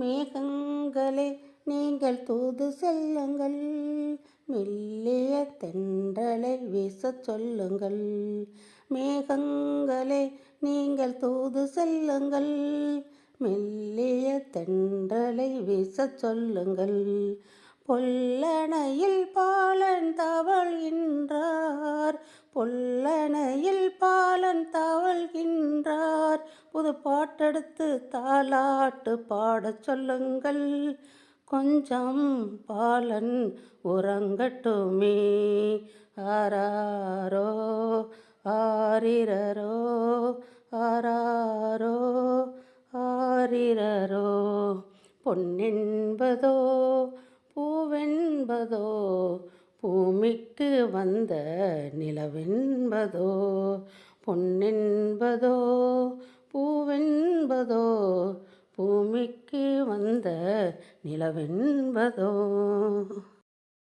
மேகங்களே நீங்கள் தூது செல்லுங்கள். மெல்லிய தென்றலை வீசச் சொல்லுங்கள். மேகங்களே நீங்கள் தூது செல்லுங்கள். மெல்லிய தென்றலை வீசச் சொல்லுங்கள். பொல்லணையில் பாலன் தவழ்கின்றார். பொல்லணையில் பாலன் தவழ்கின்றார் புது பாட்டெடுத்து தாலாட்டு பாடச் சொல்லுங்கள். கொஞ்சம் பாலன் உறங்கட்டுமே. ஆராரோ ஆரிரரோ ஆராரோ ஆரிரரோ. பொன்னென்பதோ பூவென்பதோ பூமிக்கு வந்த நிலவென்பதோ. பொன்னென்பதோ பூவென்பதோ பூமிக்கு வந்த நிலவென்பதோ?